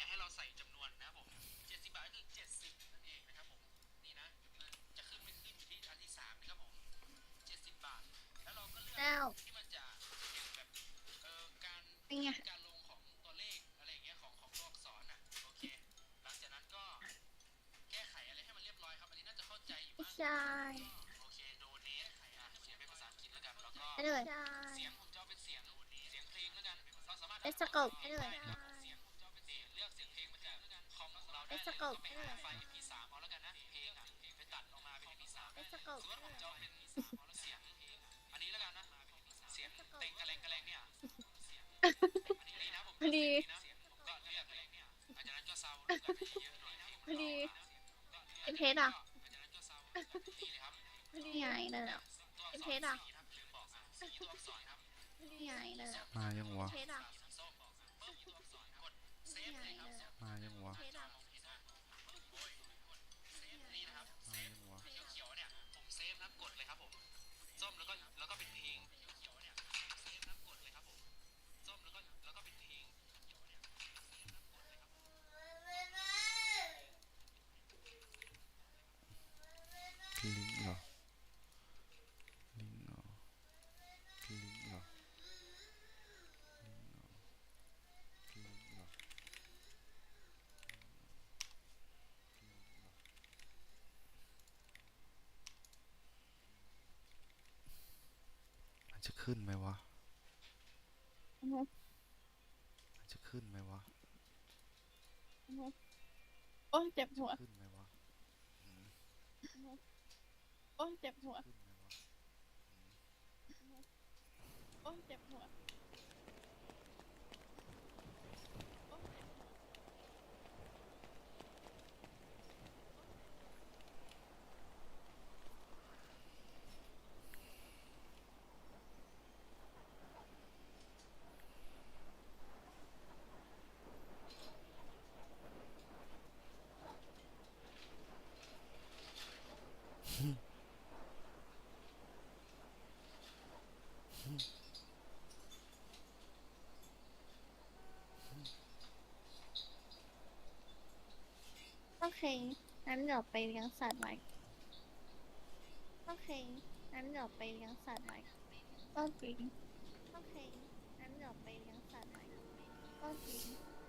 เนี่ยให้เราใส่จำนวนนะครับผมเจ็ดสิบบาทก็คือเจ็ดสิบนั่นเองนะครับผมนี่นะจะขึ้นไม่ขึ้นอยู่ที่อันที่สามนะครับผมเจ็ดสิบบาท แล้วเราก็เลือกแล้วที่มันจะเกี่ยวกับแบบเอ่อการเป็นไง การลงของตัวเลขอะไรอย่างเงี้ยของของตัวอักษรน่ะโอเค หลังจากนั้นก็แก้ไขอะไรให้มันเรียบร้อยครับอันนี้น่าจะเข้าใจอยู่ไม่บ้างใช่โอเคโดเนทไขอะเขียนเป็นภาษาอังกฤษแล้วกันแล้วก็ไปเลย เสียงผมจะเอาเป็นเสียงเสียงเพลงแล้วกันเราสามารถเลสโกบไปเลยเสียงผ ได้สโกบไปไปเลหายไฟล์ MP3 เอาแล้วกันนะเพลงอะไปตัดออกมาเป็น MP3 เลสโกบสมมติผมจะเอาเป็นเสียงอันนี้แล้วกันนะเสียงเต็งกระเลงกระเลงเนี่ยเสียงอันนี้ดีนะผมพอดีเสียงผมก็เลือกเลยเนี่ยหลังจากนั้นก็เซาดูกันให้เยอะหน่อยพอดีเป็นเพชรอะหลังจากนั้นก็เซาดูกันนี่เลยครับนี่ไงเลยอะตัวอักษรเป็นเพชรอะสีครับลืมบอกอะสีตัวอักษรครับนี่ไงเลยอะมายังวะเพชรอะสีส้มบอกเพิ่มตัวอักษรกดเซ นี่ ฟ ไง เลยครับ เลยอะ มายังวะ เพชรอะ โอ้ยกดเซฟนี่นะครับเซ มา ฟ ยังวะ เขียวๆเนี่ยผมเซฟนะกดเลยครับผมส้มแล้วก็แล้วก็เป็นเพลงเขียวๆเนี่ยเซฟนะกดเลยครับผมส้มแล้วก็แล้วก็เป็นเพลงเขียวๆเนี่ยเซฟนะกดเลยครับผม ลิงก์เหรอ ลิงก์เหรอ ลิงก์เหรอ ลิงก์เหรอ ลิงก์เหรอ มันจะ ขึ้นไหมวะ อือฮึมันจะขึ้นไหมวะโอ้ยเจ็บหัว ขึ้นไหมวะอืมโอ้ยเจ็บหัว ขึ้นไหมวะ โอ้ยเจ็บหัว โอเค งั้นเดี๋ยวไปเลี้ยงสัตว์ใหม่โอเค งั้นเดี๋ยวไปเลี้ยงสัตว์ใหม่ก็จริงโอเค งั้นเดี๋ยวไปเลี้ยงสัตว์ใหม่ก็จริงโอเค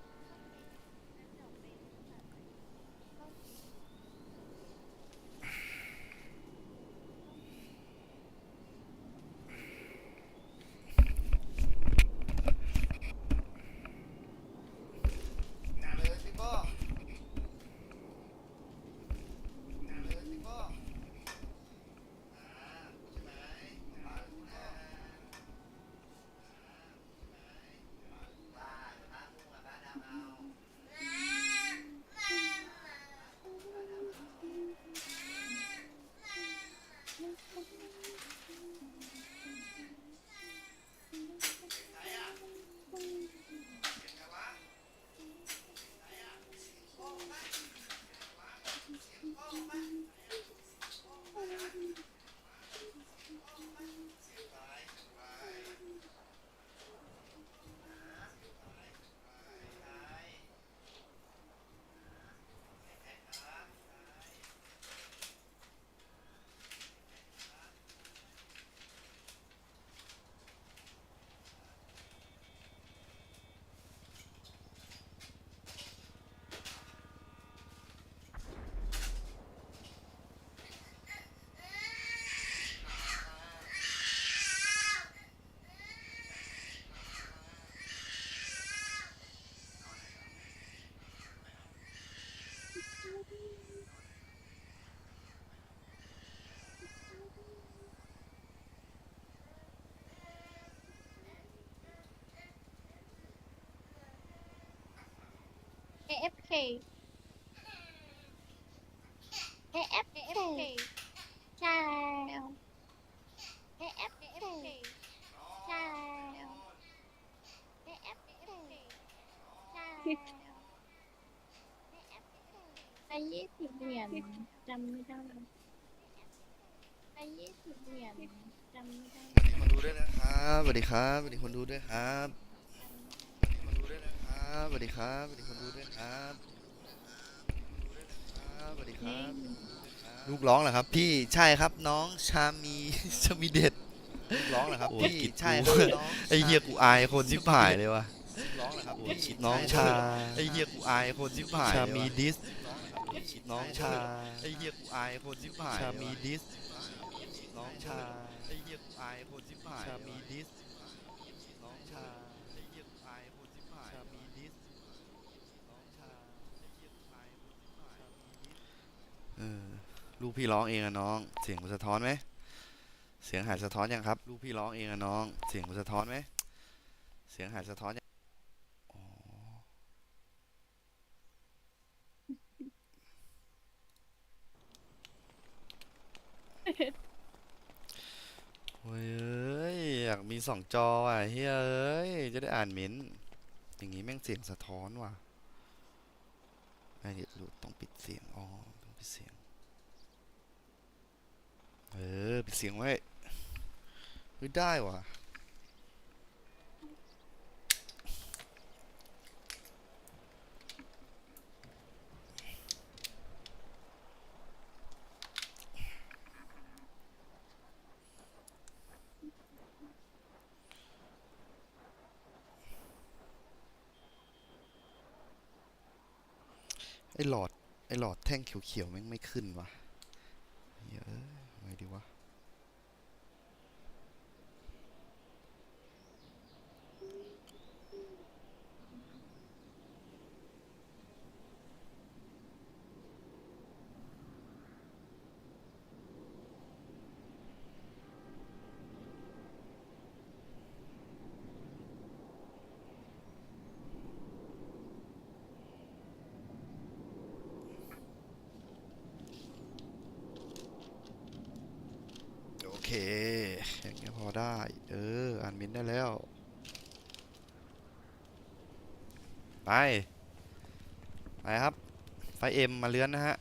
AFK AFK ใช่แล้ว AFK ใช่แล้ว AFK ใช่แล้วไอ้ยี่สิบเหรียญจำไม่ได้ไอ้ยี่สิบเหรียญจำไม่ได้สวัสดีคนดูด้วยนะครับสวัสดีครับสวัสดีคนดูด้วยครับสวัสดี คนดูด้วยนะครับบสวัสดีครับสวัสดีคนดูด้วยครับสวัสดีครับ ลูกร้องเหรอครับ พี่ใช่ครับน้องชามี ชามีเด็ดลูกร้องเหรอครับพี่ใช่ครับน้องไอเฮียกูอายคนที่ผ่ายเลยวะร้องเหรอครับพี่น้องชาไอเฮียกูอายคนที่ผ่ายชามีดิส น้องชาไอเฮียกูอายคนที่ผ่ายชามีดิส น้องชาไอเฮียกูอายคนที่ผ่ายชามีดิสน้องชาไอเฮียกูอายคนที่ผ่ายชามีดิสน้องชาไอเฮียกูอายคนที่ผ่ายชามีดิสเออ ลูกพี่ร้องเองอะน้อง เสียงมันสะท้อนไหมเสียงหายสะท้อนยังครับ ลูกพี่ร้องเองอะน้อง เสียงมันสะท้อนไหมเสียงหายสะท้อนยังอ๋อโอ้ยเอ้ยอยากมีสองจออะเฮ้ยเอ้ยจะได้อ่านเม้นต์อย่างงี้แม่งเสียงสะท้อนว่ะไอ้เดี๋ยวลูกต้องปิดเสียงอ๋อต้องปิดเสียง เออปิดเสียงไว้เฮ้ยได้ว่ะไอ้หลอด ไอ้หลอดแท่งเขียวๆแม่งไม่ขึ้นว่ะเฮ้ยเอ้ยทำไงดีวะ โอเค อย่างเงี้ยพอ ได้ เออ อ่านมินได้แล้ว ไป ไปครับ ไฟเอ็มมาเลื้อนนะฮะ